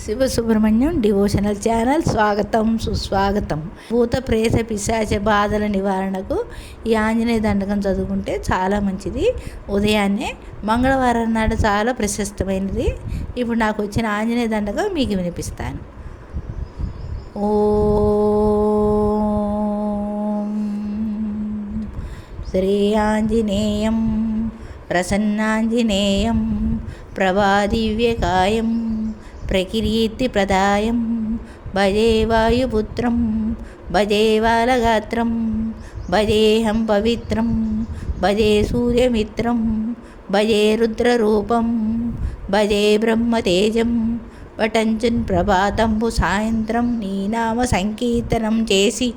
Shiva Subrahmanyam devotional channel స్వాగతం సుస్వాగతం. భూత ప్రేత పిశాచ బాధల నివారణకు ఈ ఆంజనేయ దండకం చదువుకుంటే చాలా మంచిది. ఉదయాన్నే మంగళవారం నాడు చాలా ప్రశస్తమైనది. ఇప్పుడు నాకు వచ్చిన ఆంజనేయ దండకం మీకు వినిపిస్తాను. ఓ శ్రీ ఆంజనేయం ప్రసన్నాంజనేయం ప్రభాదివ్యకాయం ప్రకీర్తిప్రదాయం భజే వాయుపుత్రం భజే బాలగాత్రం భజేహం పవిత్రం భజే సూర్యమిత్రం భజే రుద్రరూపం భజే బ్రహ్మతేజం పటంచున్ ప్రభాతంబు సాయంత్రం నీ నామ సంకీర్తనం చేసి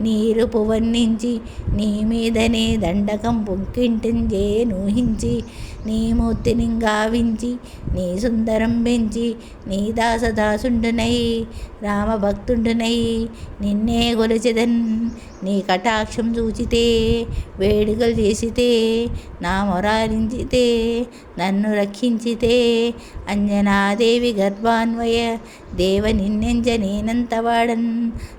నీరు పువన్నించి నీ మీదనే దండకం పుంకింటింజే నూహించి నీ మూర్తిని గావించి నీ సుందరం పెంచి నీ దాసదాసుండునై రామభక్తుండునై నిన్నే గొలిచెదన్ నీ కటాక్షం చూచితే వేడుకలు చేసితే నా మొరాలించితే నన్ను రక్షించితే అంజనాదేవి గర్భాన్వయ దేవ నిన్నెంజ నేనంతవాడన్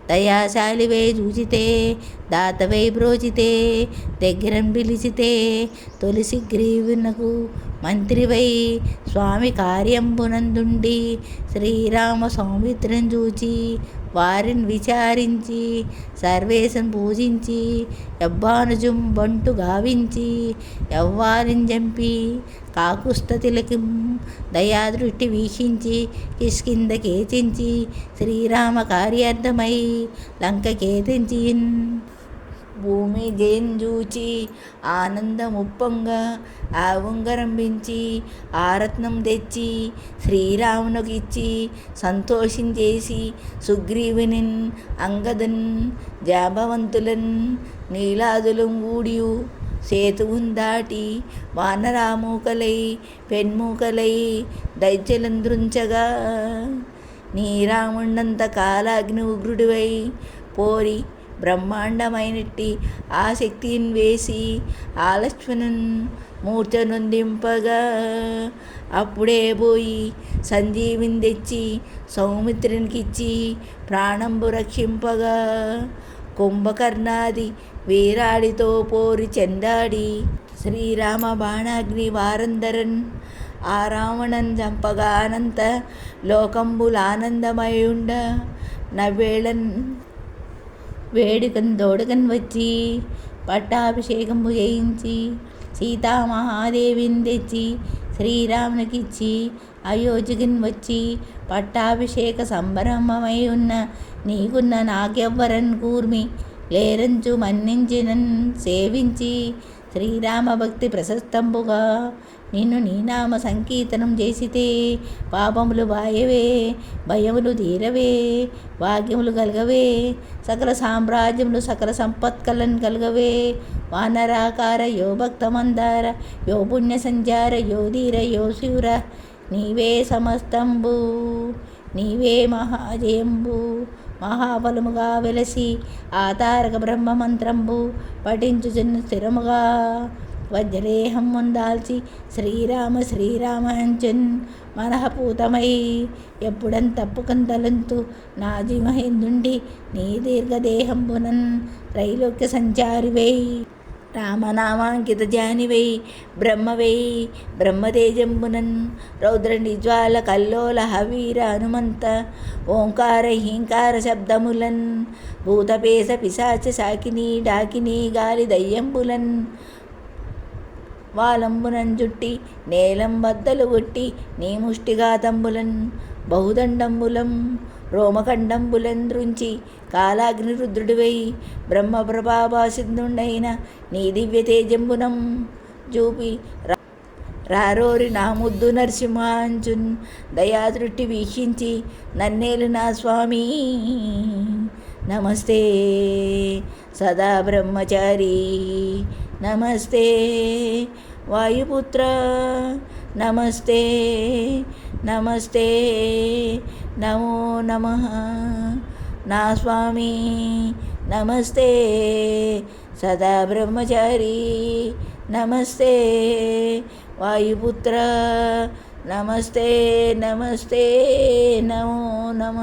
దయాశాలివే చూచి పిలిచితే దాతవై బ్రోచితే దగ్గరం పిలిచితే తొలిసి గ్రీవునకు మంత్రివై స్వామి కార్యంబునందుండి శ్రీరామ సౌమిత్రం చూచి వారిని విచారించి సర్వేశం పూజించి యవ్వానుజం బంటు గావించి యవ్వారిని చంపి కాకుస్తతిలకిం దయాదృష్టి వీక్షించి కిష్కింద కేచించి శ్రీరామ కార్యార్థమై లంక కేతించి భూమి జేంజూచి ఆనందముప్పంగా ఆ ఉంగరం పెంచి ఆ రత్నం తెచ్చి శ్రీరామునకు ఇచ్చి సంతోషించేసి సుగ్రీవునిన్ అంగదన్ జాబవంతులన్ నీలాదులం ఊడియు సేతువున్ దాటి వానరామూకలై పెన్మూకలై దైత్యలంద్రుంచగా నీ రాముండంత కాలాగ్ని ఉగ్రుడివై పోరి బ్రహ్మాండమైనట్టి ఆ శక్తిని వేసి ఆ లక్ష్మణున్ అప్పుడే పోయి సంజీవిని తెచ్చి సౌమిత్రునికిచ్చి ప్రాణంబు రక్షింపగా కుంభకర్ణాది వీరాడితో పోరి చెందాడి శ్రీరామ బాణాగ్ని వారందరన్ ఆ రావణన్ చంపగా అనంత లోకంబులానందమయుండ నవ్వేళన్ వేడుకను దోడుకను వచ్చి పట్టాభిషేకము చేయించి సీతామహాదేవిని తెచ్చి శ్రీరామునికిచ్చి అయోధ్యకిని వచ్చి పట్టాభిషేక సంభ్రమమై ఉన్న నీకున్న నాకెవ్వరన్ కూర్మి లేరంచు మన్నించినన్ సేవించి శ్రీరామ భక్తి ప్రశస్తంబుగా. నిన్ను నీ నామ సంకీర్తనం చేసితే పాపములు బాయవే భయములు తీరవే భాగ్యములు కలగవే సకల సామ్రాజ్యములు సకల సంపత్కలను కలగవే. వానరాకార యో భక్తమందార యో పుణ్య సంచార యో ధీర యో శివుర నీవే సమస్తంబు నీవే మహాజయంబు. మహాబలముగా వెలసి ఆ తారక బ్రహ్మమంత్రంబు పఠించుచున్న స్థిరముగా. వజ్రేహం ముందాల్చి శ్రీరామ శ్రీరామ అంచన్ మనఃపూతమై. ఎప్పుడన్ తప్పుకంతలంతు నా జీమహేందుండి నీ దీర్ఘదేహంబునన్ త్రైలోక్య సంచారివై. రామనామాంకిత జానివై బ్రహ్మవై బ్రహ్మతేజంబునన్ రౌద్ర నిజ్వాల కల్లోల హవీర హనుమంత ఓంకార హీంకార శబ్దములన్ భూతపేస పిశాచ సాకిని డాకిని గాలి దయ్యంబులన్ వాలంబునన్ జుట్టి నేలం బద్దలు కొట్టి నీ ముష్టిఘాతంబులన్ బహుదండంబులం రోమఖండం దృంచి కాలాగ్ని రుద్రుడివై బ్రహ్మ ప్రభాభాసిందుండైన నీ దివ్య తేజంబునం చూపి రారోరి నా ముద్దు నరసింహాంచున్ దయాదృష్టి వీక్షించి నన్నేలు నా స్వామి నమస్తే సదా బ్రహ్మచారి నమస్తే వాయుపుత్ర నమస్తే నమస్తే నమో నమ నా స్వామి నమస్తే సదా బ్రహ్మచారి నమస్తే వాయుపుత్ర నమస్తే నమస్తే నమో నమ